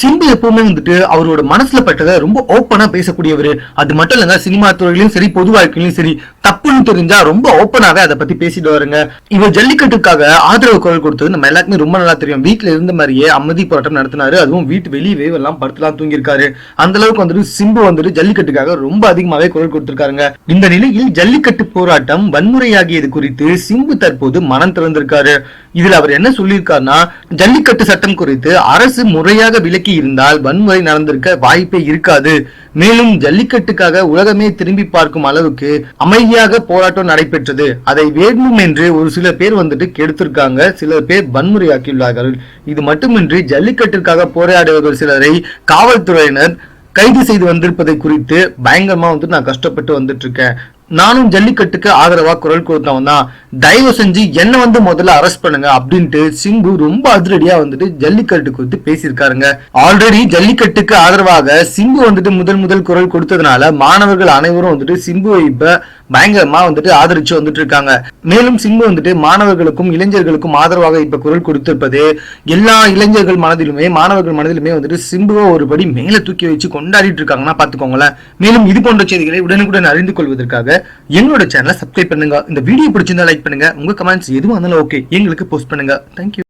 சிம்பு எப்பவுமே வந்துட்டு அவரோட மனசுல பட்டதை ரொம்ப ஓப்பனா பேசக்கூடியவர். அது மட்டும் இல்லைங்க சினிமா துறையிலும் சரி பொது வாழ்க்கையிலும் சரி தப்புன்னு தெரிஞ்சா ரொம்ப ஓப்பனாவே அதை பத்தி பேசிட்டு வருங்க இவர் ஜல்லிக்கட்டுக்காக ஆதரவு குரல் கொடுத்தது நம்ம எல்லாருக்குமே ரொம்ப நல்லா தெரியும். வீட்டுல இருந்த மாதிரியே அமைதி போராட்டம் நடத்தினாரு. அதுவும் வீட்டு வெளியே எல்லாம் படுத்துலாம் தூங்கியிருக்காரு. அந்த அளவுக்கு வந்துட்டு சிம்பு வந்துட்டு ஜல்லிக்கட்டுக்காக ரொம்ப அதிகமாவே குரல் கொடுத்திருக்காருங்க. இந்த நிலையில் ஜல்லிக்கட்டு போராட்டம் வன்முறையாகியது குறித்து சிம்பு தற்போது மனம் திறந்திருக்காரு. இதுல அவர் என்ன சொல்லியிருக்காருன்னா ஜல்லிக்கட்டு சட்டம் குறித்து அரசு முறையாக விலக்கி இருந்தால் வன்முறை நடந்திருக்க வாய்ப்பே இருக்காது. மேலும் ஜல்லிக்கட்டுக்காக உலகமே திரும்பி பார்க்கும் அளவுக்கு அமைதியாக போராட்டம் நடைபெற்றது. அதை வேண்டும் என்று ஒரு சில பேர் வந்துட்டு கெடுத்திருக்காங்க. சில பேர் வன்முறையாக்கியுள்ளார்கள். இது மட்டுமின்றி ஜல்லிக்கட்டிற்காக போராடியவர்கள் சிலரை காவல்துறையினர் கைது செய்து வந்திருப்பதை குறித்து பயங்கரமா வந்துட்டு நான் கஷ்டப்பட்டு வந்துட்டு இருக்கேன். நானும் ஜல்லிக்கட்டுக்கு ஆதரவா குரல் கொடுத்தவன் தான். தயவு செஞ்சு என்ன வந்து முதல்ல அரெஸ்ட் பண்ணுங்க அப்படின்ட்டு சிம்பு ரொம்ப அதிரடியா வந்துட்டு ஜல்லிக்கட்டு குறித்து பேசியிருக்காருங்க. ஆல்ரெடி ஜல்லிக்கட்டுக்கு ஆதரவாக சிம்பு வந்துட்டு முதல் முதல் குரல் கொடுத்ததுனால மாணவர்கள் அனைவரும் வந்துட்டு சிம்புவை இப்ப பயங்கரமா வந்துட்டு ஆதரிச்சு வந்துட்டு இருக்காங்க மேலும் சிம்பு வந்துட்டு மாணவர்களுக்கும் இளைஞர்களுக்கும் ஆதரவாக இப்ப குரல் கொடுத்திருப்பது எல்லா இளைஞர்கள் மனதிலுமே மாணவர்கள் மனதிலுமே வந்துட்டு சிம்புவை ஒருபடி மேல தூக்கி வச்சு கொண்டாடிட்டு இருக்காங்கன்னா பாத்துக்கோங்களேன் மேலும் இது போன்ற செய்திகளை உடனுக்குடன் அறிந்து கொள்வதற்காக என்னோட சேனலை சப்ஸ்கிரைப் பண்ணுங்க. இந்த வீடியோ பிடிச்சிருந்தா லைக் பண்ணுங்க. உங்க கமெண்ட்ஸ் எதுவும் இருந்தாலும் ஓகே எங்களுக்கு போஸ்ட் பண்ணுங்க. தேங்க்யூ